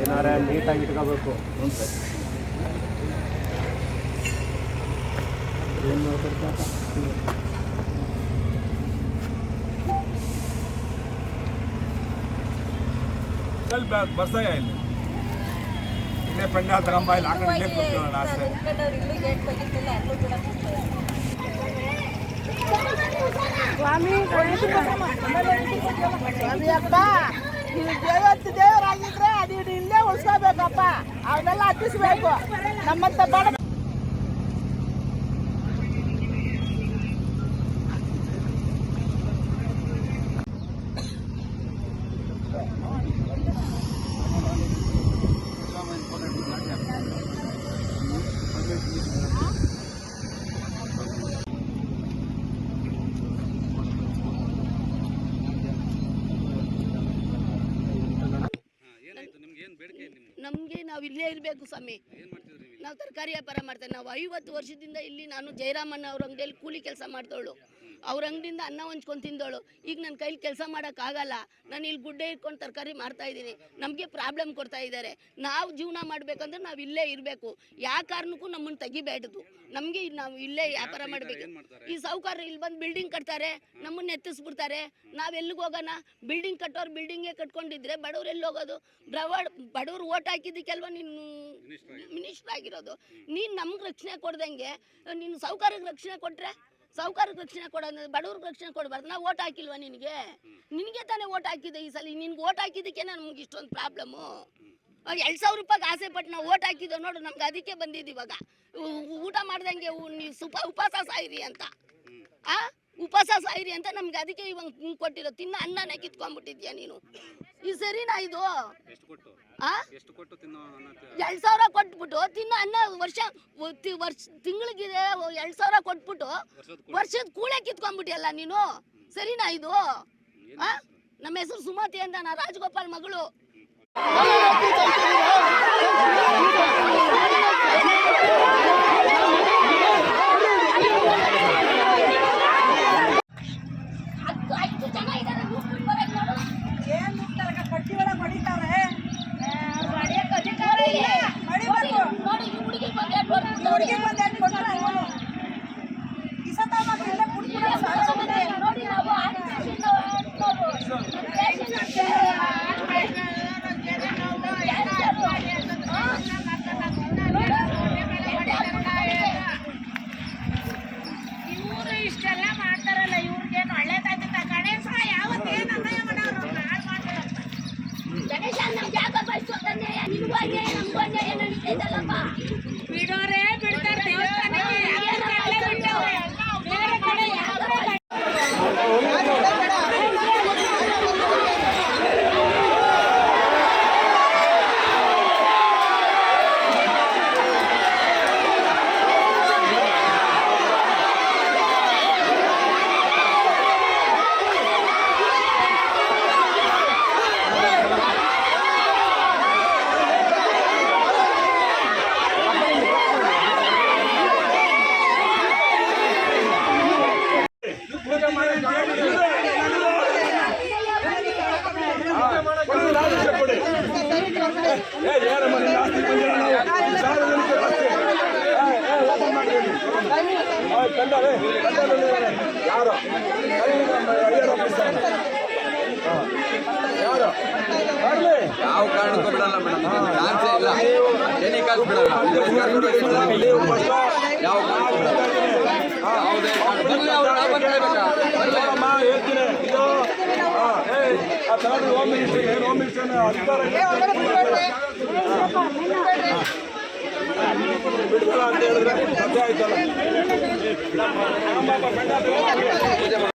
ಏನಾರ ನೀಟಾಗಿ ಇಟ್ಕೋಬೇಕು ಏನು ಮಾಡ್ಕೊಡ್ತಾರ ಸ್ವಲ್ಪ ಬರ್ಸಾಯ ಇಲ್ಲಿ ಇಲ್ಲೇ ಪೆಂಡಾಲ್ ತಗೊಂಬ ಇಲ್ಲಿ ಆ ಕಡೆ ಇಲ್ಲೇ ಕೂತ್ಕೊಳ್ಳೋಣ ಅಷ್ಟೇ ಸ್ವಾಮಿ ಸ್ವಾಮಿ ಅಪ್ಪ ದೇವತ್ತು ದೇವರಾಗಿದ್ರೆ ಅದು ಇಲ್ಲೇ ಉಳಿಸ್ಕೋಬೇಕಪ್ಪ. ಅವನ್ನೆಲ್ಲ ಹತ್ತಿಸ್ಬೇಕು. ನಮ್ಮಂತ ಬಡ ನಮಗೆ ನಾವು ಇಲ್ಲೇ ಇರಬೇಕು ಸ್ವಾಮಿ. ನಾವು ತರಕಾರಿ ವ್ಯಾಪಾರ ಮಾಡ್ತೇವೆ. ನಾವು ಐವತ್ತು ವರ್ಷದಿಂದ ಇಲ್ಲಿ ನಾನು ಜಯರಾಮಣ್ಣ ಅವ್ರ ಅಂಗಡಿಯಲ್ಲಿ ಕೂಲಿ ಕೆಲಸ ಮಾಡ್ದವಳು. ಅವ್ರ ಅಂಗಡಿಯಿಂದ ಅನ್ನ ಹೊಂಚ್ಕೊಂಡು ತಿಂದೋಳು. ಈಗ ನನ್ನ ಕೈಲಿ ಕೆಲಸ ಮಾಡೋಕ್ಕಾಗಲ್ಲ ನಾನು ಇಲ್ಲಿ ಗುಡ್ಡೆ ಇಟ್ಕೊಂಡು ತರಕಾರಿ ಮಾರ್ತಾ ಇದ್ದೀನಿ ನಮಗೆ ಪ್ರಾಬ್ಲಮ್ ಕೊಡ್ತಾ ಇದ್ದಾರೆ ನಾವು ಜೀವನ ಮಾಡಬೇಕಂದ್ರೆ ನಾವು ಇಲ್ಲೇ ಇರಬೇಕು. ಯಾವ ಕಾರಣಕ್ಕೂ ನಮ್ಮನ್ನು ತೆಗಿಬೇಡದು. ನಮಗೆ ನಾವು ಇಲ್ಲೇ ವ್ಯಾಪಾರ ಮಾಡಬೇಕು. ಈ ಸಾಹುಕಾರ ಇಲ್ಲಿ ಬಂದು ಬಿಲ್ಡಿಂಗ್ ಕಟ್ತಾರೆ. ನಮ್ಮನ್ನ ಎತ್ತಿಸ್ಬಿಡ್ತಾರೆ ನಾವು ಎಲ್ಲಿಗೆ ಹೋಗೋಣ? ಬಿಲ್ಡಿಂಗ್ ಕಟ್ಟೋರು ಬಿಲ್ಡಿಂಗೇ ಕಟ್ಕೊಂಡಿದ್ರೆ ಬಡವ್ರು ಎಲ್ಲಿ ಹೋಗೋದು? ಬ್ರವಡ್ ಬಡವ್ರು ಓಟ್ ಹಾಕಿದ್ದಕ್ಕೆಲ್ವ ನೀನು ಮಿನಿಸ್ಟರ್ ಆಗಿರೋದು. ನೀನು ನಮ್ಗೆ ರಕ್ಷಣೆ ಕೊಡ್ದಂಗೆ ನೀನು ಸಾಹುಕಾರಕ್ಕೆ ರಕ್ಷಣೆ ಕೊಟ್ಟರೆ ಸಾಹುಕಾರಕ್ಕೆ ರಕ್ಷಣೆ ಕೊಡೋದು ಬಡವ್ರಿಗೆ ರಕ್ಷಣೆ ಕೊಡಬಾರ್ದು. ನಾವು ಓಟ್ ಹಾಕಿಲ್ವಾ ನಿನಗೆ? ನಿನಗೆ ತಾನೇ ಓಟ್ ಹಾಕಿದೆ ಈ ಸಲ. ನಿನ್ಗೆ ಓಟ್ ಹಾಕಿದ್ದಕ್ಕೆ ನಮ್ಗೆ ಇಷ್ಟೊಂದು ಪ್ರಾಬ್ಲಮ್ಮು ಎರಡು ಸಾವಿರ ರೂಪಾಯಿಗೆ ಆಸೆ ಪಟ್ಟು ನಾವು ಓಟ್ ಹಾಕಿದ್ದೋ ನೋಡು ನಮ್ಗೆ ಅದಕ್ಕೆ ಬಂದಿದ್ದು ಇವಾಗ. ಊಟ ಮಾಡ್ದಂಗೆ ನೀವು ಸುಪ ಉಪವಾಸ ಸಾಯಿರಿ ಅಂತ. ಆ? ಉಪವಾಸ ಸಾಯಿರಿ ಅಂತ ನಮ್ಗೆ ಅದಕ್ಕೆ ಇವಾಗ ಕೊಟ್ಟಿರೋ. ತಿನ್ನ ಅನ್ನನೇ ಕಿತ್ಕೊಂಡ್ಬಿಟ್ಟಿದ್ಯಾ ನೀನು? ಈ ಸರಿನಾ ಇದು? ಎಷ್ಟು ಕೊಟ್ಟು ತಿನ್ನೋ ಎರಡ್ ಸಾವಿರ ಕೊಟ್ಬಿಟ್ಟು ತಿನ್ನ ಅನ್ನ ವರ್ಷ ವರ್ಷ ತಿಂಗಳಿಗಿದೆ ಎರಡ್ ಸಾವಿರ ಕೊಟ್ಬಿಟ್ಟು ವರ್ಷದ ಕೂಳೆ ಕಿತ್ಕೊಂಡ್ಬಿಟ್ಟಿಯಲ್ಲ ನೀನು? ಸರಿನಾ ಇದು? ಆ? ನಮ್ಮ ಹೆಸರು ಸುಮತಿ ಅಂತ ನಾ ರಾಜಗೋಪಾಲ್ ಮಗಳು ಐದು ಜನ ಇದ್ದಾರೆ ಏನು ಕಟ್ಟಿ ಒಳಗೆ ಹೊಡಿತಾವ್ರೆ ಅಧಿಕಾರ ಇಲ್ಲ. ಹೊಡಿಬೇಕು. ನೋಡಿ ಈ ಹುಡುಗಿ ಬಂದೆ ನೋಡಿ. ಹುಡುಗಿ ಬಂದು ಹೆಂಗ್ ಕೊಟ್ರೆ ಇವನು ಈ ಸತ ಮಾತ್ರ ಇಲ್ಲೇ ಕುಡ್ಬಿಡೋ ಸಾಲ ಬಂದಿದೆ. ನೋಡಿ ನಾವು ಆರ್ಟಿಫಿಷಿಯಲ್ ನಾವು ಇವ್ರು ಇಷ್ಟೆಲ್ಲ ಮಾಡ್ತಾರಲ್ಲ ಇವ್ರಿಗೇನು ಒಳ್ಳೇದಾಯ್ತದ ಗಣೇಶ ಯಾವತ್ತೇನು ಅನ್ಯಾಯ ಮಾಡೋರು ಹಾಳು ಮಾಡ್ತಾರೆ ಗಣೇಶ ನಮ್ಗೆ ಯಾಕೆ ಬಯಸೋ ಅನ್ಯಾಯ ನಿನ್ಗೂ ಅನ್ಯಾಯ ನಮಗೂ ಅನ್ಯಾಯ ನಡೀತೈತಲ್ಲಪ್ಪ ಬಿಡೋರೇ ಬಿಡ್ತಾರೆ ಯಾರು. ಯಾರು ಬರ್ಲಿ ಯಾವ ಕಾರಣಕ್ಕೂ ಬಿಡಲ್ಲ ಮೇಡಮ್ ಇಲ್ಲ ಎನಿ ಕಾಸು ಬಿಡಲ್ಲ ಯಾವ. ಯಾವುದೇ ಹೋಮ್ ಮಿನಿಸ್ಟರ್ ಹೋಮ್ ಮಿನಿಸ್ಟರ್ ಅಧಿಕಾರ விடுதலாம்